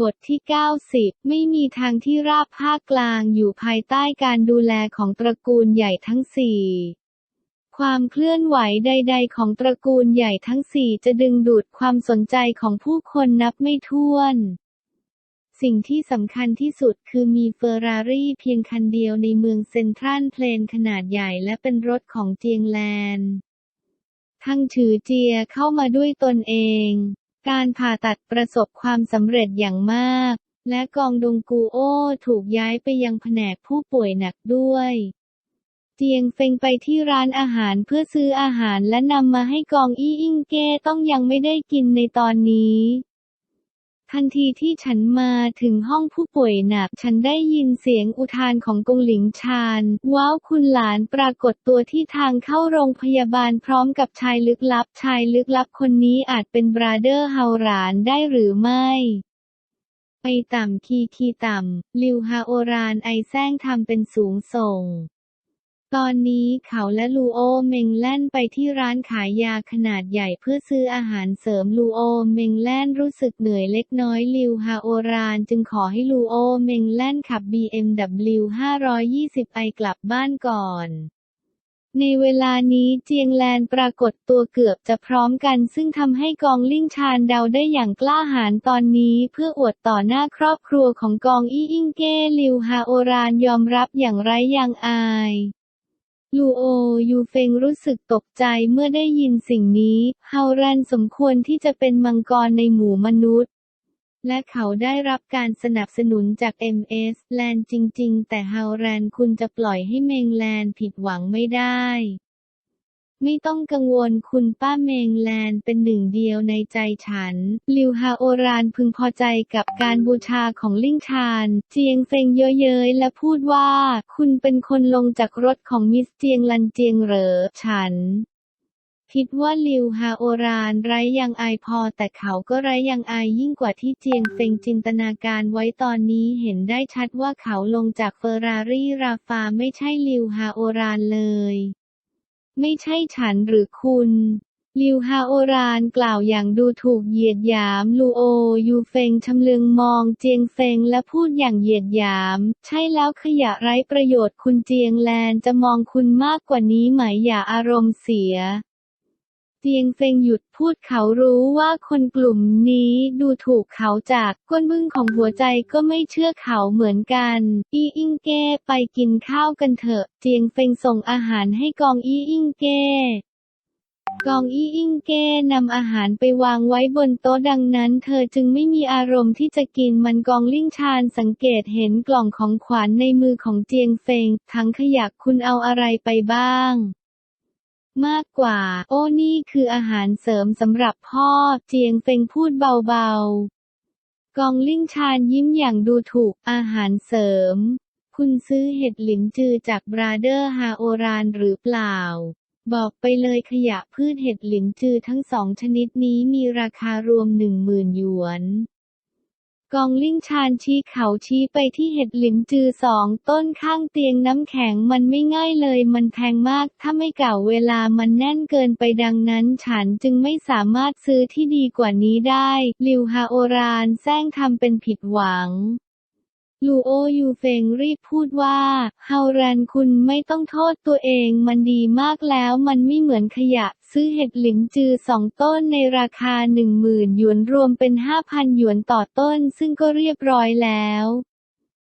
บทที่ 90 ไม่มีทางที่ราบภาคกลางอยู่ภายใต้การดูแลของตระกูลใหญ่ทั้งสี่ความเคลื่อนไหวใด ๆ ของตระกูลใหญ่ทั้งสี่จะดึงดูดความสนใจของผู้คนนับไม่ถ้วน สิ่งที่สำคัญที่สุดคือมีเฟอร์รารี่เพียงคันเดียวในเมืองเซนทรัลเพลนขนาดใหญ่และเป็นรถของเจียงแลนทั้งถือเจียเข้ามาด้วยตนเอง การผ่าตัดประสบความสำเร็จอย่างมาก และกองดงกูโอถูกย้ายไปยังแผนกผู้ป่วยหนักด้วย เจียงเฟงไปที่ร้านอาหารเพื่อซื้ออาหารและนำมาให้กองอี้อิงเก้ต้องยังไม่ได้กินในตอนนี้ ทันทีที่ฉันมาถึงห้องผู้ป่วยหนักฉันได้ยินเสียงอุทานของกงหลิงชานว้าวคุณหลานปรากฏตัวที่ทางเข้าโรงพยาบาลพร้อมกับชายลึกลับ ชายลึกลับคนนี้อาจเป็นบราเดอร์เฮาหลานได้หรือไม่ไปต่ำคีคีต่ำ ลิวฮาโอรานไอแซงทำเป็นสูงส่ง ตอนนี้เขาและลูโอเมงแล่นไปที่ร้านขายยาขนาดใหญ่เพื่อซื้ออาหารเสริมลูโอเมงแล่นรู้สึกเหนื่อยเล็กน้อยลิวฮาโอรานจึงขอให้ลูโอเมงแล่นขับ BMW 520ไอกลับบ้านก่อนในเวลานี้เจียงแลนปรากฏตัวเกือบจะพร้อมกัน ซึ่งทำให้กองลิ่งชานเดาได้อย่างกล้าหาญตอนนี้เพื่ออวดต่อหน้าครอบครัวของกองอี้อิงเก้ลิวฮาโอรานยอมรับอย่างไร้ยางอาย ลูโอยูเฟงรู้สึกตกใจเมื่อได้ยินสิ่งนี้ เฮาแรนสมควรที่จะเป็นมังกรในหมู่มนุษย์ และเขาได้รับการสนับสนุนจาก MS แลนจริง ๆ แต่เฮาแรนคุณจะปล่อยให้เมงแลนผิดหวังไม่ได้ ไม่ต้องกังวลคุณป้าเมงแลนเป็นหนึ่งเดียวในใจฉัน ลิวฮาโอรานพึงพอใจกับการบูชาของลิ่งชาน เจียงเฟงเยอะเย้ยและพูดว่า คุณเป็นคนลงจากรถของมิสเจียงลันเจียงเหรอ ฉันคิดว่าลิวฮาโอรานไร้ยังอายพอแต่เขาก็ไร้ยังอายยิ่งกว่าที่เจียงเฟงจินตนาการไว้ตอนนี้เห็นได้ชัดว่าเขาลงจากเฟอร์รารี่ราฟาไม่ใช่ลิวฮาโอรานเลย ไม่ใช่ฉันหรือคุณลิวฮาโอรานกล่าวอย่างดูถูกเหยียดหยามลูโอยูเฟงชำเลืองมองเจียงเฟงและพูดอย่างเหยียดหยาม ใช่แล้วขยะไร้ประโยชน์คุณเจียงแลนจะมองคุณมากกว่านี้ไหมอย่าอารมณ์เสีย เจียงเฟงหยุดพูดเขารู้ว่าคนกลุ่มนี้ดูถูกเขาจากก้นบึ้งของหัวใจก็ไม่เชื่อเขาเหมือนกัน อีอิงเก้ไปกินข้าวกันเถอะเจียงเฟงส่งอาหารให้กองอีอิงเก้กองอี้อิงเก้นำอาหารไปวางไว้บนโต๊ะดังนั้น เธอจึงไม่มีอารมณ์ที่จะกินมันกองลิ่งชานสังเกตเห็นกล่องของขวัญในมือของเจียงเฟงทั้งขยะคุณเอาอะไรไปบ้าง มากกว่า โอ้นี่คืออาหารเสริมสำหรับพ่อ เจียงเฟงพูดเบาๆ กองลิ่งชานยิ้มอย่างดูถูกอาหารเสริม คุณซื้อเห็ดหลินจือจากบราเดอร์ฮาโอรานหรือเปล่า บอกไปเลยขยะพืชเห็ดหลินจือทั้งสองชนิดนี้มีราคารวมหนึ่งหมื่นหยวน กองลิ่งชานชี้เขาชี้ไปที่เห็ดหลินจือสองต้นข้างเตียงน้ำแข็งมันไม่ง่ายเลย มันแพงมาก ถ้าไม่เก่าเวลามันแน่นเกินไปดังนั้น ฉันจึงไม่สามารถซื้อที่ดีกว่านี้ได้ ลิวฮาโอรานแซงทำเป็นผิดหวัง ลูโอยูเฟงรีบพูดว่า เฮารันคุณไม่ต้องโทษตัวเองมันดีมากแล้วมันไม่เหมือนขยะ ซื้อเห็ดหลินจือสองต้นในราคาหนึ่งหมื่นหยวนรวมเป็นห้าพันหยวนต่อต้นซึ่งก็เรียบร้อยแล้ว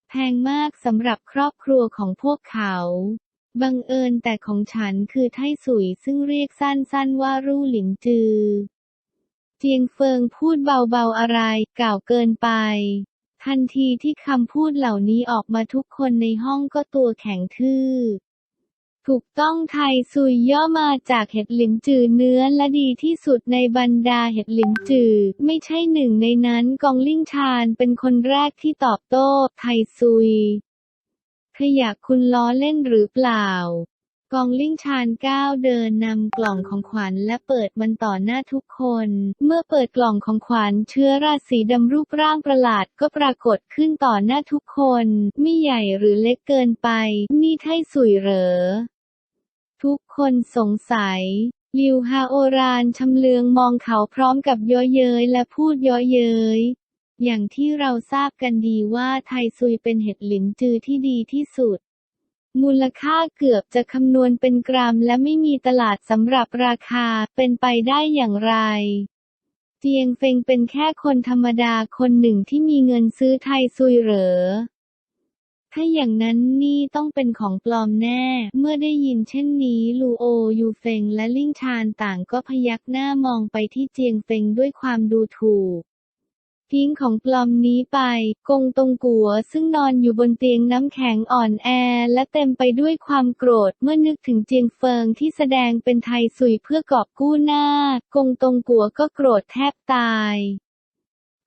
แพงมากสำหรับครอบครัวของพวกเขาบังเอิญแต่ของฉันคือไทสุยซึ่งเรียกสั้นๆว่ารู่หลินจือ เจียงเฟิงพูดเบาๆอะไรเก่าวเกินไป ทันทีที่คำพูดเหล่านี้ออกมาทุกคนในห้องก็ตัวแข็งทื่อ ถูกต้องไทยซุยย่อมาจากเห็ดหลินจือเนื้อและดีที่สุดในบรรดาเห็ดหลินจือ ไม่ใช่หนึ่งในนั้นกองลิ่งชานเป็นคนแรกที่ตอบโต้ ไทยซุยขยะคุณล้อเล่นหรือเปล่า กองลิ่งชานก้าวเดินนำกล่องของขวัญและเปิดมันต่อหน้าทุกคน เมื่อเปิดกล่องของขวัญเชื้อราศีดำรูปร่างประหลาดก็ปรากฏขึ้นต่อหน้าทุกคนไม่ใหญ่หรือเล็กเกินไป นี่ไทสุยเหรอ ทุกคนสงสัยลิวฮาโอรานชำเลืองมองเขาพร้อมกับย้อยเย้ยและพูดย้อยเย้ยอย่างที่เราทราบกันดีว่าไทซุยเป็นเห็ดหลินจือที่ดีที่สุด มูลค่าเกือบจะคำนวณเป็นกรัมและไม่มีตลาดสำหรับราคาเป็นไปได้อย่างไรเจียงเฟงเป็นแค่คนธรรมดาคนหนึ่งที่มีเงินซื้อไทซุยเหรอ ถ้าอย่างนั้นนี่ต้องเป็นของปลอมแน่ เมื่อได้ยินเช่นนี้ลูโอยูเฟงและลิ่งชานต่างก็พยักหน้ามองไปที่เจียงเฟงด้วยความดูถูก ทิ้งของปลอมนี้ไป กงตงกัวซึ่งนอนอยู่บนเตียงน้ำแข็งอ่อนแอ และเต็มไปด้วยความโกรธเมื่อนึกถึงเจียงเฟิงที่แสดงเป็นไทยสุยเพื่อกอบกู้หน้า กงตงกัวก็โกรธแทบตาย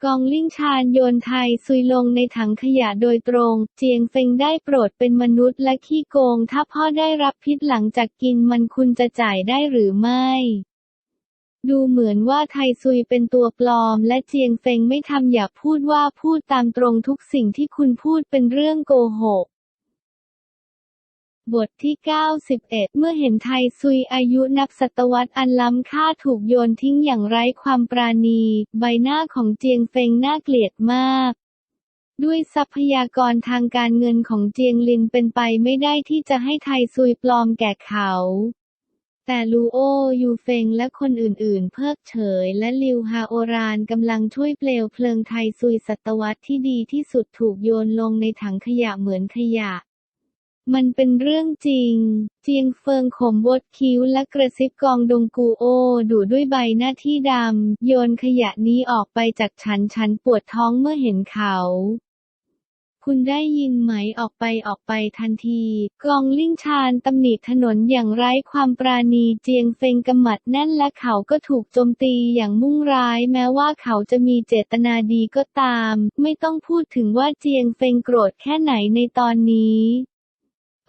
กองลิ่งชานโยนไทยซุยลงในถังขยะโดยตรง เจียงเฟงได้โปรดเป็นมนุษย์และขี้โกง ถ้าพ่อได้รับพิษหลังจากกินมันคุณจะจ่ายได้หรือไม่ ดูเหมือนว่าไทซุยเป็นตัวปลอม และเจียงเฟงไม่ทำอย่าพูดว่าพูดตามตรงทุกสิ่งที่คุณพูดเป็นเรื่องโกหก บทที่ 91 เมื่อเห็นไทซุยอายุนับศตวรรษอันล้ำค่าถูกโยนทิ้งอย่างไร้ความปราณี ใบหน้าของเจียงเฟงน่าเกลียดมากด้วยทรัพยากรทางการเงินของเจียงลินเป็นไปไม่ได้ที่จะให้ไทซุยปลอมแก่เขา แต่ลูโอ ยูเฟงและคนอื่นๆ เพิกเฉย และลิวฮาโอรานกำลังช่วยเปลวเพลิงไทยซุยศตวรรษที่ดีที่สุดถูกโยนลงในถังขยะเหมือนขยะ มันเป็นเรื่องจริง เจียงเฟิงขมวดคิ้วและกระซิบกองดงกูโอ ดูด้วยใบหน้าที่ดำ โยนขยะนี้ออกไปจากฉันฉันปวดท้องเมื่อเห็นเขา คุณได้ยินไหมออกไปออกไปทันที กองลิ่งชานตำหนิถนนอย่างไร้ความปราณีเจียงเฟงกำมัดแน่นและเขาก็ถูกโจมตีอย่างมุ่งร้าย แม้ว่าเขาจะมีเจตนาดีก็ตาม ไม่ต้องพูดถึงว่าเจียงเฟงโกรธแค่ไหนในตอนนี้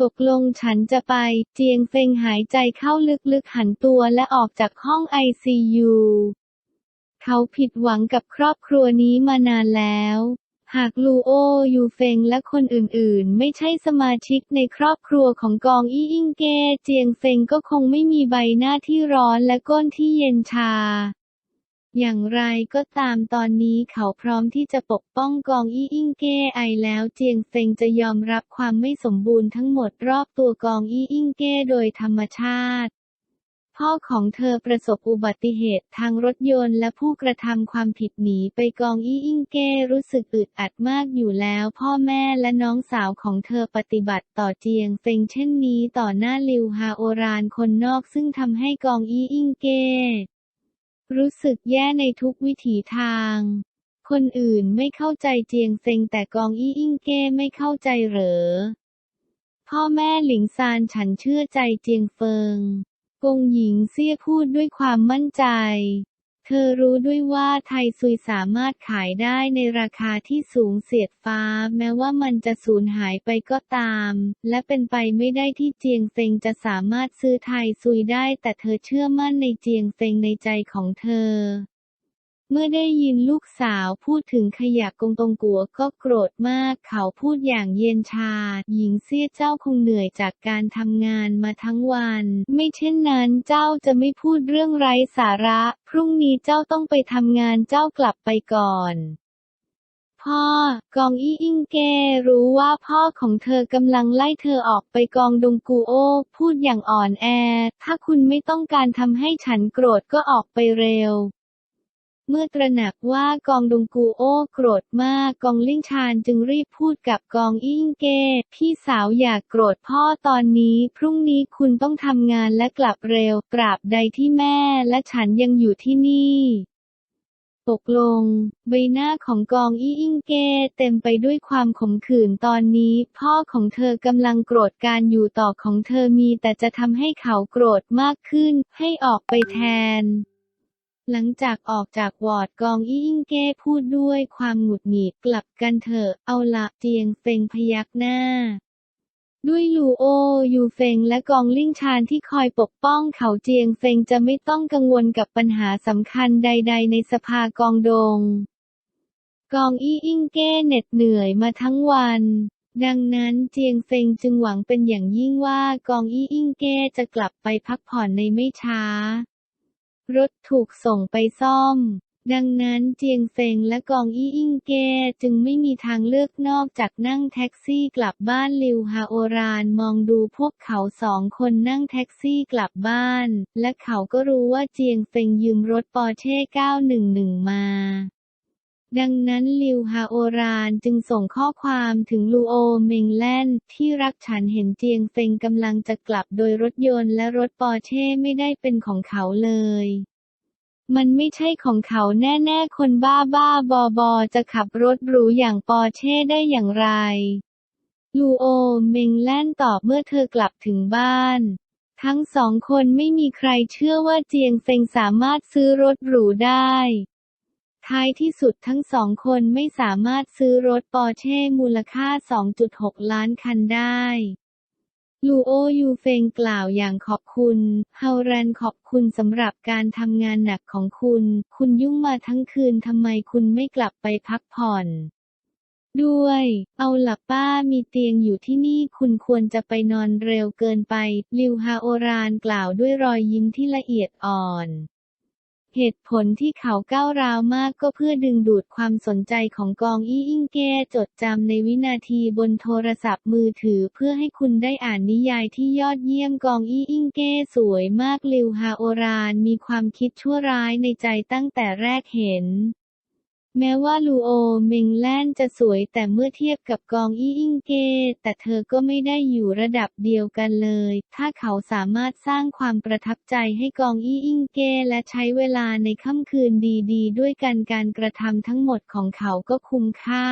ตกลงฉันจะไป เจียงเฟงหายใจเข้าลึกๆหันตัวและออกจากห้องไอซียูเขาผิดหวังกับครอบครัวนี้มานานแล้ว หากลูโอ ยูเฟงและคนอื่นๆ ไม่ใช่สมาชิกในครอบครัวของกองอี้อิงเก เจียงเฟงก็คงไม่มีใบหน้าที่ร้อนและก้นที่เย็นชา อย่างไรก็ตามตอนนี้เขาพร้อมที่จะปกป้องกองอี้อิงเก้ไอแล้วเจียงเฟงจะยอมรับความไม่สมบูรณ์ทั้งหมดรอบตัวกองอี้อิงเก้โดยธรรมชาติ พ่อของเธอประสบอุบัติเหตุทางรถยนต์และผู้กระทำความผิดหนีไปกองอี้อิงเก้รู้สึกอึดอัดมากอยู่แล้ว พ่อแม่และน้องสาวของเธอปฏิบัติต่อเจียงเฟงเช่นนี้ต่อหน้าลิวฮาโอรานคนนอกซึ่งทำให้กองอี้อิงเก้รู้สึกแย่ในทุกวิถีทางคนอื่นไม่เข้าใจเจียงเฟงแต่กองอี้อิงเก้ไม่เข้าใจเหรอ พ่อแม่หลิงซานฉันเชื่อใจเจียงเฟิง กงหญิงเซี่ยพูดด้วยความมั่นใจ เธอรู้ด้วยว่าไทซุยสามารถขายได้ในราคาที่สูงเสียดฟ้า แม้ว่ามันจะสูญหายไปก็ตาม และเป็นไปไม่ได้ที่เจียงเซงจะสามารถซื้อไทซุยได้ แต่เธอเชื่อมั่นในเจียงเซงในใจของเธอ เมื่อได้ยินลูกสาวพูดถึงขยะกงตรงกัวก็โกรธมาก เขาพูดอย่างเย็นชา หญิงเสี้ยเจ้าคงเหนื่อยจากการทำงานมาทั้งวัน ไม่เช่นนั้นเจ้าจะไม่พูดเรื่องไร้สาระ พรุ่งนี้เจ้าต้องไปทำงานเจ้ากลับไปก่อนพ่อกองอี้อิงเกรู้ว่าพ่อของเธอกำลังไล่เธอออกไปกองดงกูโอ พูดอย่างอ่อนแอ ถ้าคุณไม่ต้องการทำให้ฉันโกรธก็ออกไปเร็ว เมื่อตระหนักว่ากองดงกูโอโกรธมากกองลิ่งชานจึงรีบพูดกับกองอิงเก พี่สาวอย่ากโกรธพ่อตอนนี้ พรุ่งนี้คุณต้องทำงานและกลับเร็วตราบใดที่แม่และฉันยังอยู่ที่นี่ตกลง ใบหน้าของกองอี้อิงเกเต็มไปด้วยความขมขื่นตอนนี้ พ่อของเธอกำลังโกรธการอยู่ต่อของเธอมีแต่จะทำให้เขาโกรธมากขึ้น ให้ออกไปแทน หลังจากออกจากวอร์ดกองอี้อิงเก้พูดด้วยความหงุดหงิดกลับกันเถอะ เอาละเจียงเฟงพยักหน้า ด้วยลูโอ ยูเฟงและกองลิ่งชานที่คอยปกป้องเขาเจียงเฟงจะไม่ต้องกังวลกับปัญหาสำคัญใด ๆ ในสภากองดง กองอี้อิงเก้เหน็ดเหนื่อยมาทั้งวันดังนั้นเจียงเฟงจึงหวังเป็นอย่างยิ่งว่ากองอี้อิงเก้จะกลับไปพักผ่อนในไม่ช้า รถถูกส่งไปซ่อม ดังนั้นเจียงเฟิงและกองอี้อิงเกจึงไม่มีทางเลือกนอกจากนั่งแท็กซี่กลับบ้านลิวฮาโอรานมองดูพวกเขาสองคนนั่งแท็กซี่กลับบ้าน และเขาก็รู้ว่าเจียงเฟิงยืมรถปอร์เช่911 มา ดังนั้นลิวฮาโอรานจึงส่งข้อความถึงลูโอเมงแลนที่รักฉันเห็นเจียงเฟิงกำลังจะกลับโดยรถยนต์และรถปอร์เช่ไม่ได้เป็นของเขาเลย มันไม่ใช่ของเขาแน่ๆ คนบ้าบ้าบอบอจะขับรถหรูอย่างปอร์เช่ได้อย่างไร ลูโอเมงแล่นตอบเมื่อเธอกลับถึงบ้านทั้งสองคนไม่มีใครเชื่อว่าเจียงเฟงสามารถซื้อรถหรูได้ ท้ายที่สุดทั้งสองคนไม่สามารถซื้อรถปอร์เช่มูลค่า 2.6 ล้านคันได้ลูโอยูเฟงกล่าวอย่างขอบคุณ เฮาแรนขอบคุณสำหรับการทำงานหนักของคุณ คุณยุ่งมาทั้งคืนทำไมคุณไม่กลับไปพักผ่อน ด้วย เอาล่ะป้ามีเตียงอยู่ที่นี่คุณควรจะไปนอนเร็วเกินไป ลิวฮาโอรานกล่าวด้วยรอยยิ้มที่ละเอียดอ่อน เหตุผลที่เขาก้าวร้าวมากก็เพื่อดึงดูดความสนใจของกองอี้อิงเก้จดจำในวินาทีบนโทรศัพท์มือถือเพื่อให้คุณได้อ่านนิยายที่ยอดเยี่ยมกองอี้อิงเก้สวยมากลิวฮาโอรานมีความคิดชั่วร้ายในใจตั้งแต่แรกเห็น แม้ว่าลูโอเมงแลนจะสวยแต่เมื่อเทียบกับกองอี้อิงเก แต่เธอก็ไม่ได้อยู่ระดับเดียวกันเลย ถ้าเขาสามารถสร้างความประทับใจให้กองอี้อิงเก และใช้เวลาในค่ำคืนดีๆด้วยกันการกระทำทั้งหมดของเขาก็คุ้มค่า